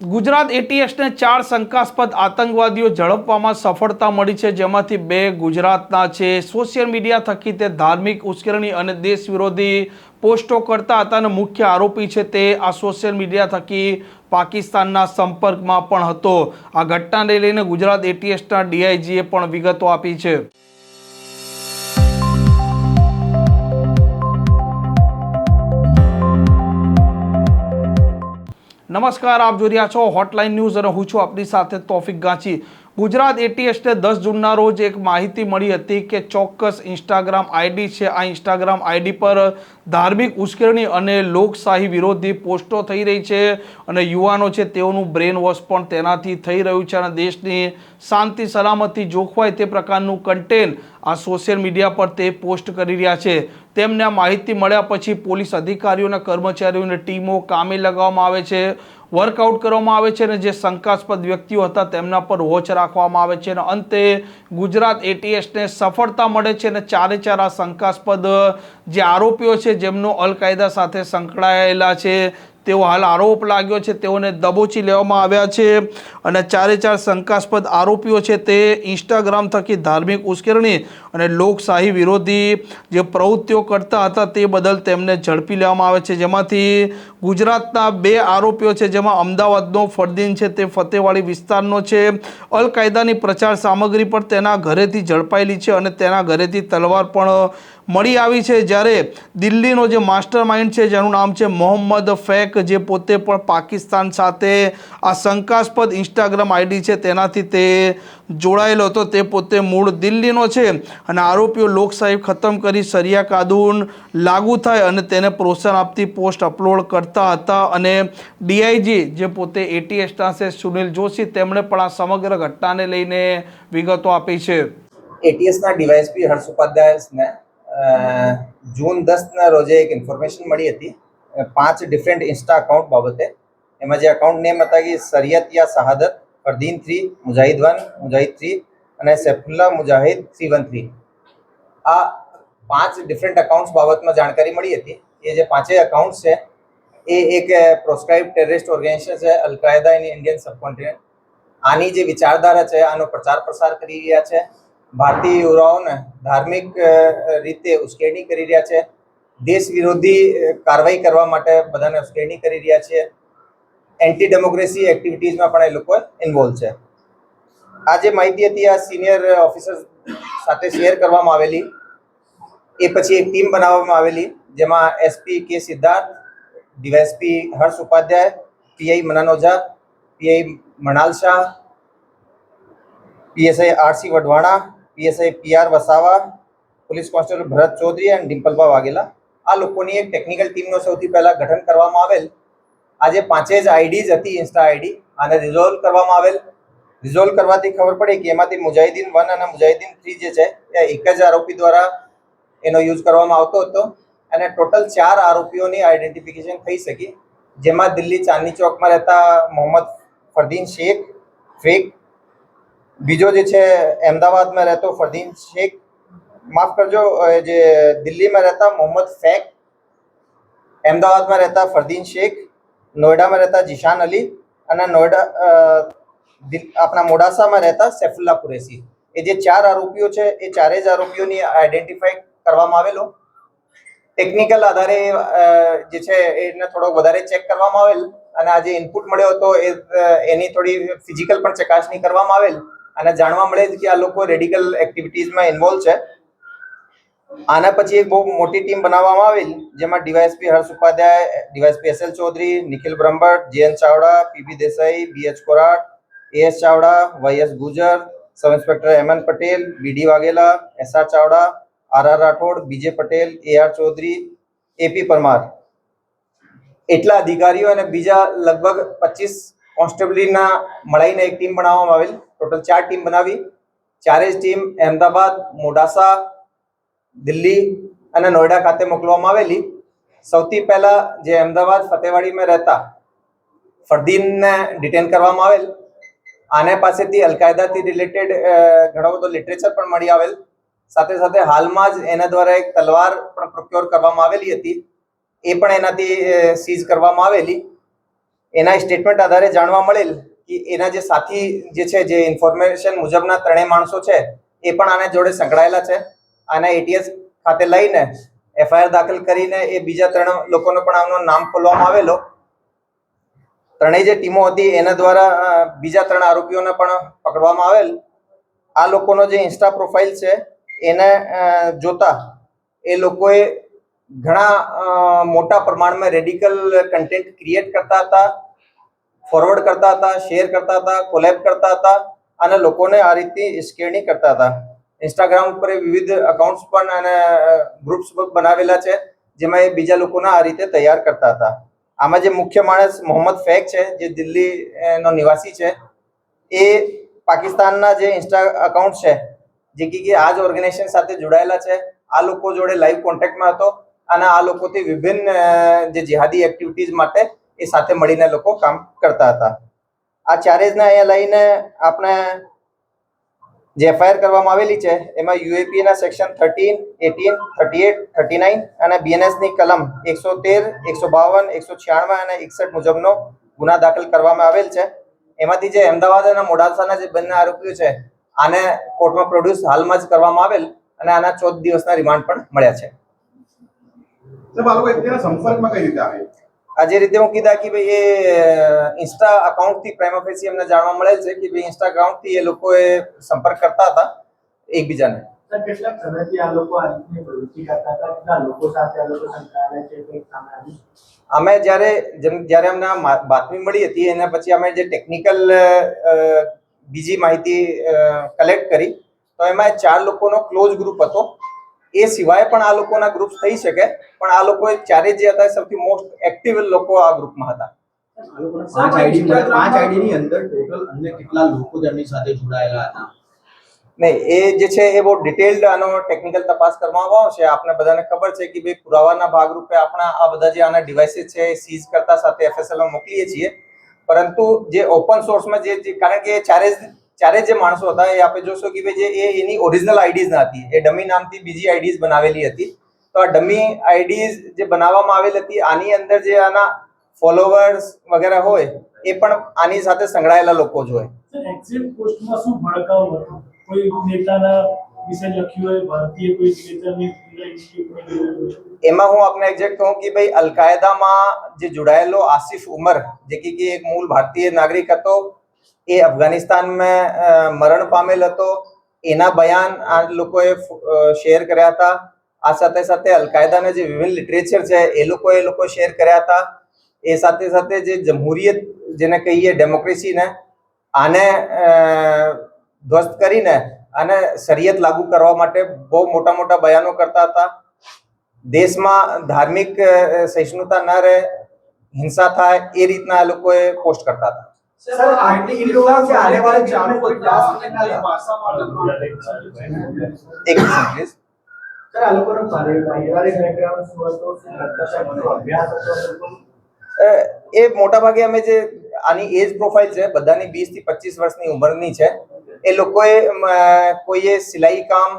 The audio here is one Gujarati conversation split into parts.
ગુજરાત એટીએસને ચાર શંકાસ્પદ આતંકવાદીઓ ઝડપવામાં સફળતા મળી છે, જેમાંથી બે ગુજરાતના છે. સોશિયલ મીડિયા થકી તે ધાર્મિક ઉશ્કેરણી અને દેશ વિરોધી પોસ્ટો કરતા હતા અને મુખ્ય આરોપી છે તે આ સોશિયલ મીડિયા થકી પાકિસ્તાનના સંપર્કમાં પણ હતો. આ ઘટનાને લઈને ગુજરાત એટીએસના ડીઆઈજીએ પણ વિગતો આપી છે. નમસ્કાર આપ જોઈ રહ્યા છો હોટલાઇન ન્યૂઝ અને હું છું આપની સાથે તોફિક ગાંચી. ગુજરાત એટીએસને દસ જૂનના રોજ એક માહિતી મળી હતી કે ચોક્કસ ઇન્સ્ટાગ્રામ આઈડી છે. આ ઇન્સ્ટાગ્રામ આઈડી પર ધાર્મિક ઉશ્કેરણી અને લોકશાહી વિરોધી પોસ્ટો થઈ રહી છે અને યુવાનો છે તેઓનું બ્રેન વોશ પણ તેનાથી થઈ રહ્યું છે અને દેશની શાંતિ, સલામતી જોખવાય તે પ્રકારનું કન્ટેન્ટ આ સોશિયલ મીડિયા પર તે પોસ્ટ કરી રહ્યા છે. તેમને આ માહિતી મળ્યા પછી પોલીસ અધિકારીઓના કર્મચારીઓને કર્મચારીઓની ટીમો કામે લગાવવામાં આવે છે. વર્કઆઉટ કરવામાં આવે છે અને જે શંકાસ્પદ વ્યક્તિઓ હતા તેમના પર વોચ રાખવામાં આવે છે અને અંતે ગુજરાત એટીએસને સફળતા મળે છે અને ચારે ચાર આ શંકાસ્પદ જે આરોપીઓ છે જેમનો અલકાયદા સાથે સંકળાયેલા છે, તેઓ હાલ આરોપ લાગ્યો છે, તેઓને દબોચી લેવામાં આવ્યા છે અને ચારે ચાર શંકાસ્પદ આરોપીઓ છે તે ઇન્સ્ટાગ્રામ થકી ધાર્મિક ઉશ્કેરણી અને લોકશાહી વિરોધી જે પ્રવૃત્તિઓ કરતા હતા તે બદલ તેમને ઝડપી લેવામાં આવે છે. જેમાંથી ગુજરાતના બે આરોપીઓ છે, જેમાં અમદાવાદનો ફરદીન છે, તે ફતેવાડી વિસ્તારનો છે. અલ કાયદાની પ્રચાર સામગ્રી પણ તેના ઘરેથી ઝડપાયેલી છે અને તેના ઘરેથી તલવાર પણ મળી આવી છે. જ્યારે દિલ્હીનો જે માસ્ટર માઇન્ડ છે, જેનું નામ છે મોહમ્મદ ફેક, જે પોતે પણ પાકિસ્તાન સાથે આ શંકાસ્પદ ઇન્સ્ટાગ્રામ આઈડી છે, તેનાથી તે જોડાયેલો હતો. તે પોતે મૂળ દિલ્હીનો છે અને આરોપીઓ લોકશાહી ખતમ કરી સરિયા કાદુન લાગુ થાય અને તેને પ્રોત્સાહન આપતી પોસ્ટ અપલોડ કરતા હતા અને ડીઆઈજી જે પોતે એટીએસના છે સુનિલ જોશી તેમણે પણ આ સમગ્ર ઘટનાને લઈને વિગતો આપી છે. એટીએસના ડીવાયએસપી હર્ષ ઉપાધ્યાયને જૂન દસના રોજે એક ઇન્ફોર્મેશન મળી હતી પાંચ ડિફરન્ટ ઇન્સ્ટા અકાઉન્ટ બાબતે. એમાં જે અકાઉન્ટ નેમ હતા કે સરિયત યા Shahadat Fardin three, Mujahid one, Mujahid three અને Saifullah Mujahid three one three. આ પાંચ ડિફરન્ટ અકાઉન્ટ્સ બાબતમાં જાણકારી મળી હતી. એ જે પાંચેય અકાઉન્ટ્સ છે, એ એક પ્રોસ્ક્રાઇબ ટેરરિસ્ટ ઓર્ગેનાઇઝેશન છે અલ કાયદા ઇન ઇન્ડિયન સબકોન્ટિનેન્ટ આની જે વિચારધારા છે, આનો પ્રચાર પ્રસાર કરી રહ્યા છે. ભારતીય યુવાઓને ધાર્મિક રીતે ઉશ્કેરણી કરી રહ્યા છે. દેશ વિરોધી કાર્યવાહી કરવા માટે બધાને ઉશ્કેરણી કરી રહ્યા છે. એન્ટી ડેમોક્રેસી એક્ટિવિટીઝમાં પણ એ લોકો ઇન્વોલ્વ છે. આ જે માહિતી હતી, આ સિનિયર ઓફિસર્સ સાથે શેર કરવામાં આવેલી, એ પછી એક ટીમ બનાવવામાં આવેલી, જેમાં SP K Siddharth DYSP Harsh Upadhyay PI મનાનોજા PI Manal Shah PSI RC Wadhwana PSI PR Vasava, police constable Bharat Chaudhary અને ડિમ્પલબા વાઘેલા. આ લોકોની એક ટેકનિકલ ટીમનો સૌથી પહેલા ગઠન કરવામાં આવેલ આ જે પાંચે જ આઈડીઝ હતી ઇન્સ્ટા આઈડી, આને રિઝોલ્વ કરવામાં આવેલ. રિઝોલ્વ કરવાથી ખબર પડી કે એમાંથી મુજાહિદીન વન અને મુજાહિદીન થ્રી જે છે, એ એક જ આરોપી દ્વારા એનો યુઝ કરવામાં આવતો હતો. અને ટોટલ ચાર આરોપીઓની આઈડેન્ટિફિકેશન થઈ શકી. જેમાં દિલ્હી ચાંદની ચોકમાં રહેતા મોહમ્મદ ફરદીન શેખ, ફેક. બીજો જે છે, અમદાવાદમાં રહેતો ફરદીન શેખ. માફ કરજો જે દિલ્હીમાં રહેતા મોહમ્મદ ફેક. અમદાવાદમાં રહેતા ફરદીન શેખ. નોઈડામાં રહેતા જીશાન અલી અને નોઈડા આપણા મોડાસામાં રહેતા સૈફુલ્લા કુરેશી. એ જે ચાર આરોપીઓ છે, એ ચારેય જ આરોપીઓની આઈડેન્ટિફાઈ કરવામાં આવેલો. ટેકનિકલ આધારે જે છે, એને થોડોક વધારે ચેક કરવામાં આવેલ અને આ જે ઇનપુટ મળ્યો હતો, એ એની થોડી ફિઝિકલ પણ ચકાસણી કરવામાં આવેલ. અને જાણવા મળે કે આ લોકો રેડિકલ એક્ટિવિટીઝમાં ઇન્વોલ્વ છે. આના પછી એક બહુ મોટી ટીમ બનાવવામાં આવેલ, જેમાં DYSP Harsh Upadhyay, DYSP S L Chaudhary, Nikhil Brahmbhatt, J N Chavda PP Desai, B H Korat, A S Chavda, Y S Gujar, sub inspector MN Patel BD Vaghela, S R Chavda, R R Rathod BJ Patel, A R Chaudhary AP Parmar. એટલા અધિકારીઓ અને બીજા લગભગ પચીસ કોન્સ્ટેબલીના મળાઈને એક ટીમ બનાવવામાં આવેલ. ટોટલ ચાર ટીમ બનાવી. ચારેય ટીમ અહેમદાબાદ, મોડાસા દિલ્હી અને નોઈડા ખાતે મોકલવામાં આવેલી સૌથી પહેલા જે અમદાવાદ ફતેવાડીમાં રહેતા ફરદીનને ડિટેન કરવામાં આવેલ. આને પાસેથી અલકાયદાથી રિલેટેડ ઘણો બધો લિટરેચર પણ મળી આવેલ. સાથે સાથે હાલમાં જ એના દ્વારા એક તલવાર પણ પ્રોક્યોર કરવામાં આવેલી હતી. એ પણ એનાથી સીઝ કરવામાં આવેલી. એના સ્ટેટમેન્ટ આધારે જાણવા મળેલ કે એના જે સાથી જે છે, જે ઇન્ફોર્મેશન મુજબના ત્રણેય માણસો છે, એ પણ આને જોડે સંકળાયેલા છે. આને એટીએસ ખાતે લઈને એફઆઈઆર દાખલ કરીને એ બીજા ત્રણ લોકોનો પણ આનો નામ ખોલવામાં આવેલો. ત્રણેય જે ટીમો હતી એના દ્વારા બીજા ત્રણ આરોપીઓને પણ પકડવામાં આવેલ. આ લોકોનો જે ઇન્સ્ટા પ્રોફાઇલ છે, એને જોતા એ લોકોએ ઘણા મોટા પ્રમાણમાં રેડિકલ કન્ટેન્ટ ક્રિએટ કરતા હતા ફોરવર્ડ કરતા હતા શેર કરતા હતા કોલેબ કરતા હતા અને લોકોને આ રીતની સ્કેરણી કરતા હતા. ઇન્સ્ટાગ્રામ ઉપર વિવિધ અકાઉન્ટ્સ પણ અને ગ્રુપ્સ બનાવેલા છે, જેમાં એ બીજા લોકોને આ રીતે તૈયાર કરતા હતા. આમાં જે મુખ્ય માણસ મોહમ્મદ ફેક છે, જે દિલ્હી નો નિવાસી છે, એ પાકિસ્તાનના જે ઇન્સ્ટા અકાઉન્ટ છે, જે કે આ જ ઓર્ગેનાઇઝેશન સાથે જોડાયેલા છે, આ લોકો જોડે લાઈવ કોન્ટેક્ટમાં હતો અને આ લોકોથી વિભિન્ન જે જિહાદી એક્ટિવિટીઝ માટે એ સાથે મળીને લોકો કામ કરતા હતા. આ ચારેજને અહીંયા લઈને આપણે જે એફઆઈઆર કરવામાં આવેલી છે, એમાં યુએપીએ ના section thirteen eighteen thirty eight thirty nine અને બીએનએસની કલમ એકસો તેર, એકસો બાવન, એકસો છ્યાણું અને એકસઠ મુજબનો ગુના દાખલ કરવામાં આવેલ છે. એમાંથી જે અમદાવાદ અને મોડાસાના જે બંને આરોપીઓ છે, આને કોર્ટમાં પ્રોડ્યુસ હાલમાં જ કરવામાં આવેલ અને આના ચૌદ દિવસના રિમાન્ડ પણ મળ્યા છે. આ જે રીતે હું કીધા કે ભાઈ એ ઇન્સ્ટા અકાઉન્ટથી પ્રેમા ફેસી અમને જાણવા મળે છે કે ભાઈ ઇન્સ્ટાગ્રામથી એ લોકોએ સંપર્ક કરતા હતા એકબીજાને. લોકો રીતની પ્રવૃત્તિ કરતા હતા? આવ્યું અમે જ્યારે જ્યારે અમને બાતમી મળી હતી એના પછી અમે જે ટેકનિકલ બીજી માહિતી કલેક્ટ કરી તો એમાં ચાર લોકોનો ક્લોઝ ગ્રુપ હતો. એ સિવાય પણ આ લોકોના ગ્રુપ થઈ શકે પણ આ લોકો ચારે જે હતા સૌથી મોસ્ટ એક્ટિવ લોકો આ ગ્રુપમાં હતા. પાંચ આઈડી પાંચ આઈડી ની અંદર ટોટલ અન્ય કેટલા લોકો તેમની સાથે જોડાયેલા હતા? નહીં એ જે છે એ બહુ ડિટેલ્ડ આનો ટેકનિકલ તપાસ કરવામાં આવશે. આપને બધાને ખબર છે કે ભાઈ પુરાવાના ભાગરૂપે આપણા આ બધા જે આના ડિવાઇસીસ છે એ સીઝ કરતા સાથે એફએસએલમાં મોકલીએ છીએ. પરંતુ જે ઓપન સોર્સમાં જે જે- કારણ કે ચારે જ- જે માણસો હતા એ આપણે જોશો કે ભાઈ જે એ એની ઓરિજિનલ આઈડીઝ ના હતી. એ ડમી નામથી બીજી આઈડીઝ બનાવેલી હતી. તો આ ડમી આઈડીઝ જે બનાવવામાં આવેલી હતી આની અંદર જે આના ફોલોવર્સ વગેરે હોય એ પણ આની સાથે સંકળાયેલા લોકો જ હોય. એક્ઝિટ પોસ્ટમાં શું ભડકાવ હતો? કોઈ નેતાના વિશે લખ્યું હોય? ભારતીય કોઈ નેતાની એમાં હું આપને એક્ઝેક્ટ કહું કે ભાઈ અલકાયદામાં જે જોડાયેલો આસિફ ઉમર જે કે કે એક મૂળ ભારતીય નાગરિક હતો એ અફઘાનિસ્તાનમાં મરણ પામેલ હતો. એના બયાન આ લોકોએ શેર કર્યા હતા. આ સાથે સાથે અલકાયદાના જે વિભિન્ન લિટરેચર છે, એ લોકો એ લોકો શેર કર્યા હતા. એ સાથે સાથે જે જમહુરિયત જેને કહીએ, ડેમોક્રેસીને, આને ધ્વસ્ત કરીને અને શરિયત લાગુ કરવા માટે બહુ મોટા મોટા બયાનો કરતા હતા. દેશમાં ધાર્મિક સહિષ્ણુતા ન રહે, હિંસા થાય, એ રીતના આ લોકોએ પોસ્ટ કરતા હતા. સર આઈડી इन लोगों से आने वाले चारों को कई भाषा એક મિનિટ પ્લીઝ સર આ લોકોનો પારિ- પારિવારિક બેકગ્રાઉન્ડ શું હતો શું કરતા હતા એમનો અભ્યાસ હતો આ લોકો? અ, એ મોટા ભાગે અમે જે આની એજ પ્રોફાઇલ છે બધાની વીસ થી પચીસ વર્ષની ઉંમરની છે એ લોકોએ અમ, કોઈએ સિલાઈ કામ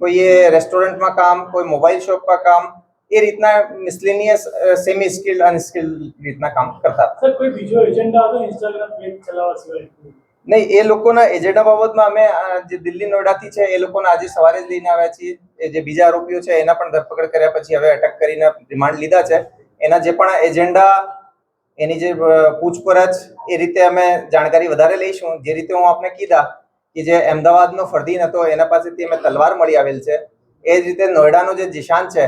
કોઈએ રેસ્ટોરન્ટમાં કામ કોઈ મોબાઈલ શોપમાં કામ એ રીતના મિસલેનિયસ સેમી સ્કિલ્ડ અનસ્કિલ્ડ રીતના કામ કરતા સર કોઈ બીજો એજન્ડા હતો ઇન્સ્ટાગ્રામ પેજ ચલાવવા સિવાય? નહીં એ લોકોના એજન્ડા બાબતમાં અમે જે દિલ્હી નોઈડાથી છે એ લોકોને આજે સવારે જ લઈને આવ્યા છીએ. જે બીજા આરોપીઓ છે એના પણ ધરપકડ કર્યા પછી હવે અટક કરીને રિમાન્ડ લીધા છે. એના જે પણ એજન્ડા એની જે પૂછપરછ એ રીતે અમે જાણકારી વધારે લઈશું. જે રીતે હું આપને કીધા કે જે અમદાવાદનો ફરદીન હતો એના પાસેથી અમે તલવાર મળી આવેલ છે. એ જ રીતે નોઈડાનો જે જીશાન છે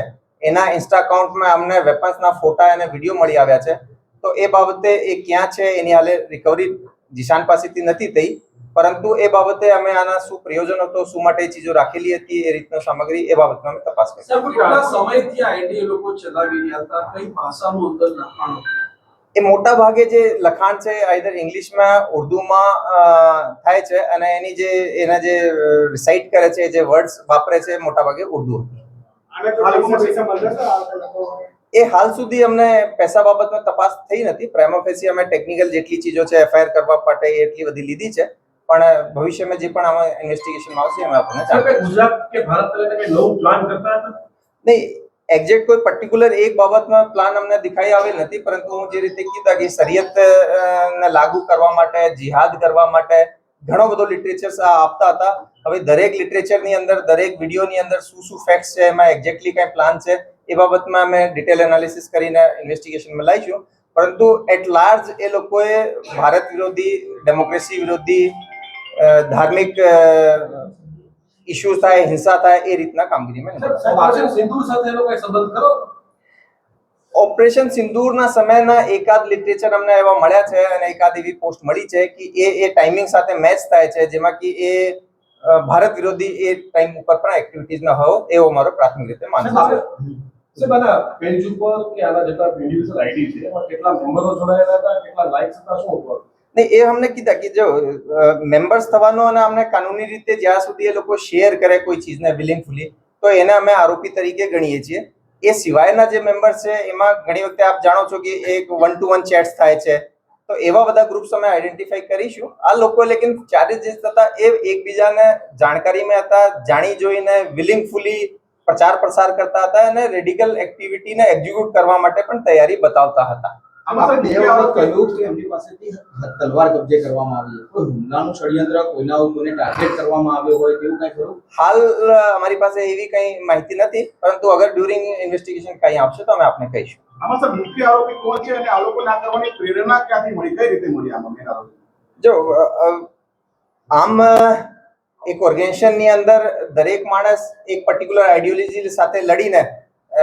એના ઇન્સ્ટા અકાઉન્ટમાં અમને વેપન્સના ફોટા અને વીડિયો મળી આવ્યા છે. તો એ બાબતે એ ક્યાં છે એની હાલે રિકવરી જીશાન પાસેથી નથી થઈ. પરંતુ એ બાબતે અમે આના શું પ્રયોજન હતો શું માટે ચીજો રાખેલી હતી એ રીતનો સામગ્રી એ બાબતમાં અમે તપાસ કરી. કેટલા સમયથી આઈડી લોકો ચલાવી રહ્યા હતા? કઈ ભાષાનું અંદર લખાણ એ મોટા ભાગે જે લખાણ છે આઈધર ઇંગ્લિશમાં ઉર્દુમાં થાય છે અને એની જે એના જે રિસાઇટ કરે છે જે વર્ડ્સ વાપરે છે મોટા ભાગે ઉર્દુ હતા. એ હાલ સુધી અમને પૈસા બાબતમાં તપાસ થઈ નથી. પ્રેમોફેસી અમે ટેકનિકલ જેટલી ચીજો છે એફઆઈઆર કરવા માટે એટલી બધી લીધી છે. પણ ભવિષ્યમાં જે પણ આમાં ઇન્વેસ્ટિગેશનમાં આવશે અમે આપણને જાણ ગુજરાત કે ભારત કઈ નવું પ્લાન કરતા હતા? નહીં એક્ઝેક્ટ કોઈ પર્ટિક્યુલર એક બાબતમાં પ્લાન અમને દેખાઈ આવેલ નથી પરંતુ હું જે રીતે કીધા કે શરિયત ને લાગુ કરવા માટે જિહાદ કરવા માટે ઘણો બધો લિટરેચર આપતા હતા. હવે દરેક લિટરેચરની અંદર, દરેક વિડીયોની અંદર શું શું ફેક્ટ્સ છે, એમાં એક્ઝેક્ટલી કઈ પ્લાન છે, એ બાબતમાં અમે ડિટેલ એનાલિસિસ કરીને ઇન્વેસ્ટિગેશનમાં લાવીશું. પરંતુ એટ લાર્જ એ લોકોએ ભારત વિરોધી ડેમોક્રેસી વિરોધી ધાર્મિક ઇસ્યુઝ થાય, હિંસા થાય એ રીતના કામગીરીમાં. સિંદૂર સાથે સંબંધ ખરો? ઓપરેશન સિંદૂરના સમયના એકાદ લિટરેચર અમને એવા મળ્યા છે અને એકાદ એવી પોસ્ટ મળી છે કે એ એ ટાઈમિંગ સાથે મેચ થાય છે જેમાં કે એ ભારત વિરોધી એ ટાઈમ ઉપર પણ એક્ટિવિટીઝ ન હોય એવો મારો પ્રાથમિક રીતે માનવો છે. આના પેજ ઉપર કે આના જેટલા ઇન્ડિવિડ્યુઅલ આઈડી છે એમાં કેટલા મેમ્બરો જોડાયેલા હતા કેટલા લાઇક્સ હતા શું હતું? નહીં એ અમને કીધા કે જો મેમ્બર્સ થવાનો અને અમને કાનૂની રીતે જ્યાં સુધી એ લોકો શેર કરે કોઈ ચીજને વિલિંગફુલી તો એને અમે આરોપી તરીકે ગણીએ છીએ. એ સિવાયના જે મેમ્બર્સ છે, એમાં ઘણી વખતે આપ જાણો છો કે એક વન ટુ વન ચેટ્સ થાય છે. તો એવા બધા ગ્રુપ્સ અમે આઈડેન્ટિફાઈ કરીશું. આ લોકો લેકિન ચાર્જેસ હતા એ એકબીજાને જાણકારીમાં હતા, જાણી જોઈને વિલિંગફુલી પ્રચાર પ્રસાર કરતા હતા અને રેડિકલ એક્ટિવિટીને એક્ઝિક્યુટ કરવા માટે પણ તૈયારી બતાવતા હતા. આપણે બે સાહેબ કહ્યું કે એમની પાસેથી તલવાર કબજે કરવામાં આવી કોઈ હુમલાનું ષડયંત્ર કોઈના કોઈને ટાર્ગેટ કરવામાં આવ્યો હોય તેવું કઈ ખરું? હાલ અમારી પાસે એવી કઈ માહિતી નથી પરંતુ અગર ડ્યુરિંગ ઇન્વેસ્ટિગેશન કઈ આવશે તો અમે આપને કહીશું. આમાં સાહેબ મુખ્ય આરોપી કોણ છે અને આ લોકો ના કરવાની પ્રેરણા ક્યાંથી મળી? કઈ રીતે મળી આમાં મેન આરોપી જો અ, અ, આમ એક ઓર્ગેનાઇઝેશનની અંદર દરેક માણસ એક પર્ટિક્યુલર આઈડિયોલોજી સાથે લડીને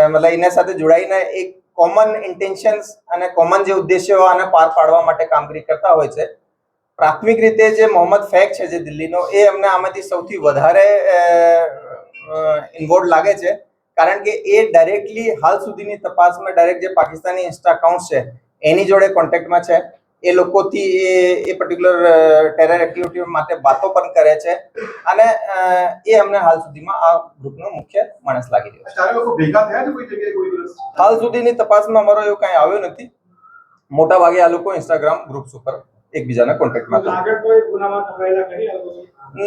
મતલબ એના સાથે જોડાઈને એક કોમન ઇન્ટેન્શન્સ અને કોમન જે ઉદ્દેશ્યો આને પાર પાડવા માટે કામગીરી કરતા હોય છે. પ્રાથમિક રીતે જે મોહમ્મદ ફેક છે જે દિલ્હીનો, એ અમને આમાંથી સૌથી વધારે ઇન્વોલ્વ લાગે છે. કારણ કે એ ડાયરેક્ટલી હાલ સુધીની તપાસમાં ડાયરેક્ટ જે પાકિસ્તાની ઇન્સ્ટા અકાઉન્ટ છે, એની જોડે કોન્ટેક્ટમાં છે. એ લોકોથી એ એ પર્ટિક્યુલર ટેરર એક્ટિવિટી માટે વાતો પણ કરે છે. અને એ અમને હાલ સુધીમાં આ ગ્રુપનો મુખ્ય માણસ લાગી રહ્યો છે. ચારે લોકો ભેગા થયા છે કોઈ જગ્યાએ કોઈ દિવસ? હાલ સુધીની તપાસમાં અમારો એવું કંઈ આવ્યો નથી. મોટા ભાગે આ લોકો ઇન્સ્ટાગ્રામ ગ્રુપ્સ ઉપર એકબીજાના કોન્ટેક્ટમાં હતા. આગળ કોઈ ગુનામાં સંકળાયેલા કરી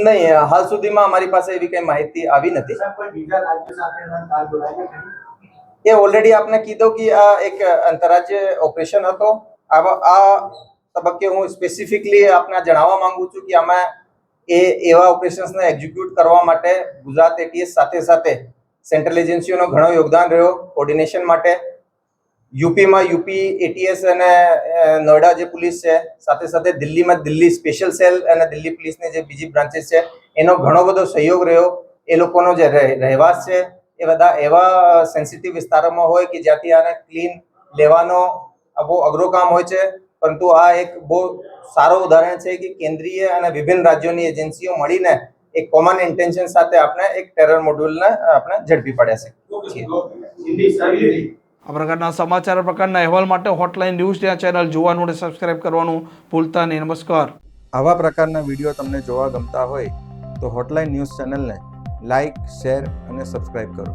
નહીં હાલ સુધીમાં અમારી પાસે એવી કઈ માહિતી આવી નથી. કોઈ બીજા રાજ્ય સાથે? એ ઓલરેડી આપને કીધું કે આ એક આંતરરાજ્ય ઓપરેશન હતો. આ તબક્કે હું સ્પેસિફિકલી આપને જણાવવા માંગુ છું કે આમાં એ એવા ઓપરેશન્સને એક્ઝિક્યુટ કરવા માટે ગુજરાત એટીએસ સાથે સાથે સેન્ટ્રલ એજન્સીઓનો ઘણો યોગદાન રહ્યો કોર્ડિનેશન માટે. યુપીમાં યુપી એટીએસ અને નોઈડા જે પોલીસ છે, સાથે સાથે દિલ્હીમાં દિલ્હી સ્પેશિયલ સેલ અને દિલ્હી પોલીસની જે બીજી બ્રાન્ચીસ છે, એનો ઘણો બધો સહયોગ રહ્યો. એ લોકોનો જે રહે- રહેવાસ છે, એ બધા એવા સેન્સિટિવ વિસ્તારોમાં હોય કે જ્યાંથી આને ક્લીન લેવાનો આ બહુ અઘરો કામ હોય છે પરંતુ આ એક બહુ સારો ઉદાહરણ છે કે કેન્દ્રીય અને વિભિન્ન રાજ્યોની એજન્સીઓ મળીને એક કોમન ઇન્ટેન્શન સાથે આપણે એક ટેરર મોડ્યુલને આપણે ઝડપી પડે છે. આ પ્રકારના સમાચાર પ્રકારના અહેવાલ માટે હોટલાઇન ન્યૂઝ ત્યાં ચેનલ જોવાનું અને સબસ્ક્રાઇબ કરવાનું ભૂલતા નહીં. નમસ્કાર. આવા પ્રકારના વીડિયો તમને જોવા ગમતા હોય તો હોટલાઇન ન્યૂઝ ચેનલને લાઇક શેર અને સબસ્ક્રાઇબ કરો.